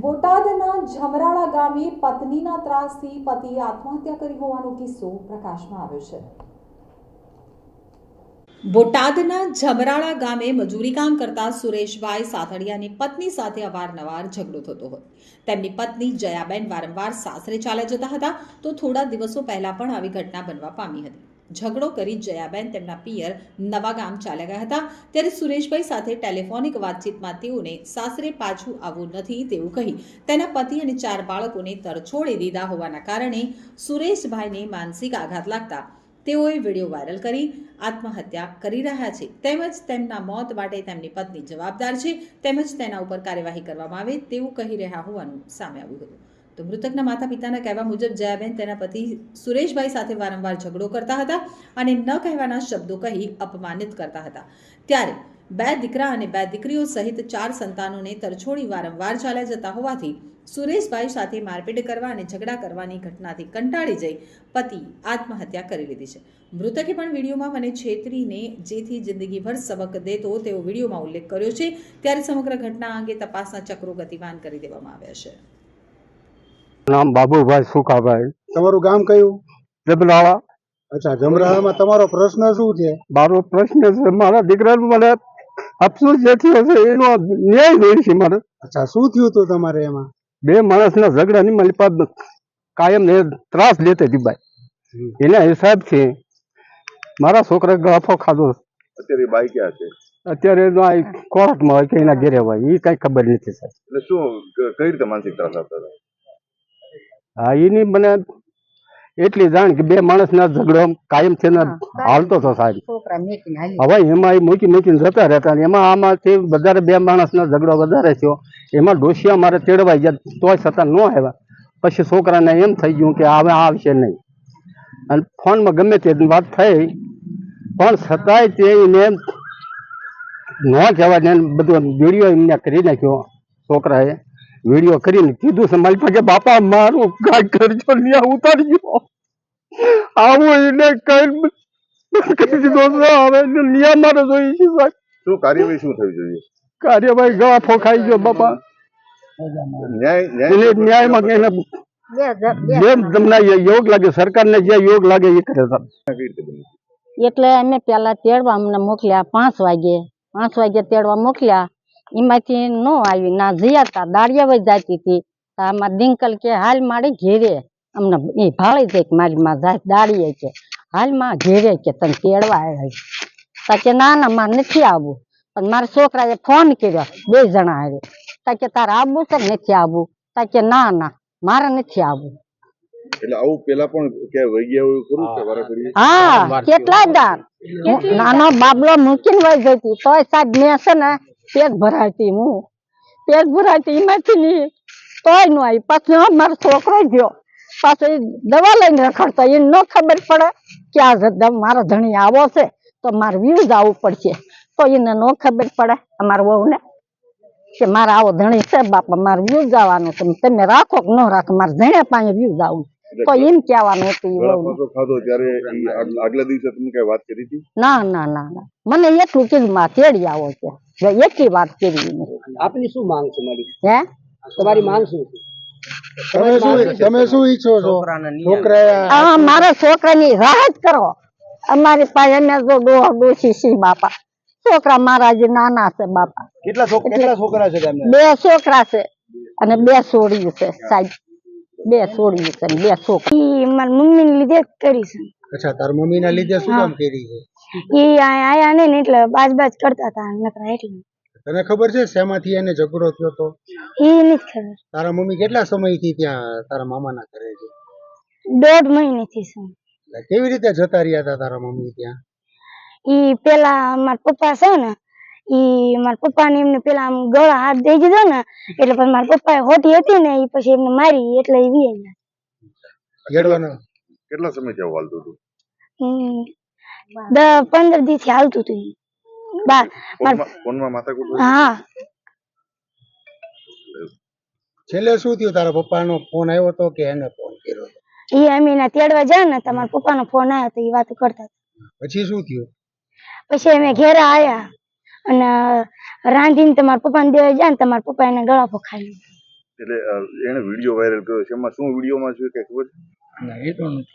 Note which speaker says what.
Speaker 1: બોટાદના જમરાળા ગામે પત્નીના ત્રાસથી પતિએ આત્મહત્યા કરી હોવાનો કિસ્સો પ્રકાશમાં આવ્યો છે. બોટાદના જમરાળા ગામે મજૂરી કામ કરતા સુરેશભાઈ સાથડિયાની પત્ની સાથે અવારનવાર ઝઘડો થતો હોય. તેમની પત્ની જયાબેન વારંવાર સાસરે ચાલ્યા જતા હતા તો થોડા દિવસો પહેલા પણ આવી ઘટના બનવા પામી હતી. ઝઘડો કરી જયાબેન તેમના પિયર નવા ગામ ચાલ્યા ગયા હતા. ત્યારે સુરેશભાઈ સાથે ટેલિફોનિક વાતચીતમાં તેઓને સાસરે પાછું આવવું નથી તેવું કહી તેના પતિ અને ચાર બાળકોને તરછોડી દીધા હોવાના કારણે સુરેશભાઈને માનસિક આઘાત લાગતા તેઓએ વીડિયો વાયરલ કરી આત્મહત્યા કરી રહ્યા છે. તેમજ તેમના મોત માટે તેમની પત્ની જવાબદાર છે. તેમજ તેના ઉપર કાર્યવાહી કરવામાં આવે તેવું કહી રહ્યા હોવાનું સામે આવ્યું હતું. તો મૃતકના માતા પિતાના કહેવા મુજબ જયાબેન તેના પતિ સુરેશભાઈ સાથે વારંવાર ઝઘડો કરતા હતા અને ન કહેવાના શબ્દો કહી અપમાનિત કરતા હતા. ત્યારે બે દીકરા અને બે દીકરીઓ સહિત ચાર સંતાનોને તરછોડી વારંવાર ચાલ્યા જતા હોવાથી સુરેશભાઈ સાથે મારપીટ કરવા અને ઝઘડા કરવાની ઘટનાથી કંટાળી જઈ પતિ આત્મહત્યા કરી લીધી છે. મૃતકે પણ વિડીયોમાં મને છેતરીને જેથી જિંદગીભર સબક દેતો તેવો વિડીયોમાં ઉલ્લેખ કર્યો છે. ત્યારે સમગ્ર ઘટના અંગે તપાસના ચક્રો ગતિમાન કરી દેવામાં આવ્યા છે.
Speaker 2: નામ બાબુભાઈ સુખાભાઈ
Speaker 3: તમારું ગામ કયું?
Speaker 2: જબલાળા.
Speaker 3: અચ્છા જમરાળામાં તમારો પ્રશ્ન શું છે?
Speaker 2: મારો પ્રશ્ન છે મારા દીકરાનું મને અફસોસ જે થયો છે એનો ન્યાય જોઈએ છે મારે
Speaker 3: અચ્છા શું થયું હતું તમારે એમાં?
Speaker 2: બે માણસના ઝઘડાની મારી પાસે કાયમ ને ત્રાસ લેતી હતી ભાઈ એના હિસાબથી મારા છોકરા ગાફો ખાધો.
Speaker 4: અત્યારે બાઈ ક્યાં છે?
Speaker 2: અત્યારે કોર્ટમાં હોય કે એના ઘેરે હોય એ કઈ ખબર નથી સાહેબ.
Speaker 4: એટલે શું કઈ રીતે માનસિક ત્રાસ આપતા હતા?
Speaker 2: હા એની મને એટલી જાણ કે બે માણસના ઝઘડો કાયમ છે ને હાલતો હતો સાહેબ. હવે એમાં એ મૂકી મૂકીને જતા રહેતા ને એમાં આમાંથી વધારે બે માણસનો ઝઘડો વધારે થયો. એમાં ડોશિયા મારે તેડવાઈ ગયા તોય છતાં ન આવ્યા. પછી છોકરાને એમ થઈ ગયું કે હવે આવશે નહીં. અને ફોનમાં ગમે તે વાત થઈ પણ છતાંય તે એને ન કહેવાય ને બધું વીડિયો એમને કરી નાખ્યો છોકરાએ. વીડિયો કરીને કીધું છે મારી પાસે બાપા મારો કાંઈ કરજો ત્યાં ઉતારી ગયો આવું એને કઈ કરી દીધો હવે એને ન્યાય મારે જોઈએ છે સાહેબ.
Speaker 4: શું કાર્યવાહી શું થવી જોઈએ?
Speaker 2: કાર્યવાહી ગળા ફોખાઈ ગયો બાપા.
Speaker 4: ન્યાય ન્યાય
Speaker 2: ન્યાયમાં એને
Speaker 5: બે જ- બે
Speaker 2: જેમ તમને યોગ લાગે સરકારને જે યોગ લાગે એ કરે સાહેબ.
Speaker 5: એટલે અમે પેલા તેડવા અમને મોકલ્યા પાંચ વાગે. પાંચ વાગે તેડવા મોકલ્યા. એમાંથી ન આવી ના જયા તા દાળિયા વહી જાતી હતી. તો આમાં દિંકલ કે હાલ મારી ઘેરે અમને એ ભાળી દે કે મારી માં જાય દાળીએ કે હાલમાં ઘેરે કે તને તેડવા આવ્યા તા કે ના ના મારે નથી આવવું પણ મારા છોકરાએ ફોન કર્યો બે જણા આવે તા કે તારે આવવું છે નથી આવવું? તા કે ના ના મારે નથી આવવું.
Speaker 4: એટલે આવું પેલા પણ એવું કે?
Speaker 5: હા કેટલા દાન? નાનો બાબલો મૂકીને વહી જતી તોય સાહેબ મેં છે ને પેટ ભરાતી હું. પેટ ભરાતી એમાંથી ની તોય નો આવી. પાછો મારો છોકરો ગયો. પાછો દવા લઈને રખડતો. એને ન ખબર પડે કે આ મારો ધણી આવો છે. તો મારે વ્યૂઝ આવવું પડશે. તો એને ન ખબર પડે અમારા વહુને કે મારા આવો ધણી છે બાપા મારે વ્યૂઝ આવવાનું છે. તમે રાખો કે ન રાખો મારે ધણ્યા પાસે વ્યૂઝ આવું તો એમ કહેવાનું હતું ઈ
Speaker 4: ગળા
Speaker 5: વહુને.
Speaker 4: ફાંસો ખાધો ત્યારે આગલા દિવસે તમે કઈ વાત કરી હતી?
Speaker 5: ના ના ના ના. મને એટલું કીધું માં તેડી આવો છે? જો એટલી વાત કરી
Speaker 6: આપની શું માંગ છે મારી?
Speaker 5: હે?
Speaker 6: તમારી માંગ શું છે?
Speaker 3: તમે શું તમે શું ઈચ્છો છો? છોકરા
Speaker 5: આ મારા છોકરાની રાહત કરો. અમારી પાસે અમે તો ડોહ ડોસી સી બાપા. છોકરા મારા જે નાના છે બાપા.
Speaker 6: કેટલા છોકરા કેટલા છોકરા છે તમને?
Speaker 5: બે છોકરા છે અને બે છોડી છે સાહેબ. બે છોડી છે ને બે છોકરા. મારી મમ્મી ને લીધે કરી છે.
Speaker 3: અચ્છા તાર મમ્મી ના લીધે શું કામ કરી છે?
Speaker 5: ઈ આયા ને એટલે બાજ બાજ કરતા હતા નકરા એટલે.
Speaker 3: તને ખબર છે શેમાંથી એને ઝઘડો થયો તો?
Speaker 5: ઈ નથી ખબર.
Speaker 3: તારા મમ્મી કેટલા સમયથી ત્યાં તારા મામાના ઘરે છે?
Speaker 5: દોઢ મહિનેથી છે.
Speaker 3: એટલે કેવી રીતે જતા રહ્યા હતા તારા મમ્મી ત્યાં?
Speaker 5: ઈ પેલા મારા પપ્પા છે ને ઈ મારા પપ્પા ને એમને પેલા આમ ગળા હાથ દઈ દીધો ને એટલે પછી મારા પપ્પા હોટી હતી ને ઈ પછી એમને મારી એટલે એ વી ગયા
Speaker 4: કેટલા સમય આવું હાલતું હતું?
Speaker 5: પંદર દિવસ હાલતું હતું. બાર
Speaker 4: ફોનમાં- માથાકૂટ
Speaker 5: હા.
Speaker 3: છેલ્લે શું થયું? તારા પપ્પાનો ફોન આવ્યો હતો કે એને ફોન કર્યો હતો?
Speaker 5: અમે એના તેડવા જાય ને તમારા પપ્પા ફોન આવ્યો તો ઈ વાતો કરતા
Speaker 3: પછી શું થયું?
Speaker 5: પછી અમે ઘેરા આયા અને રાંધીને તમારા પપ્પા ને દેવા જાય ને તમારા પપ્પા એને ગળા પખાઈ
Speaker 4: એટલે એને વીડિયો વાયરલ કર્યો. છે એમાં શું વિડીયોમાં છે કઈ ખબર
Speaker 3: એ તો નથી.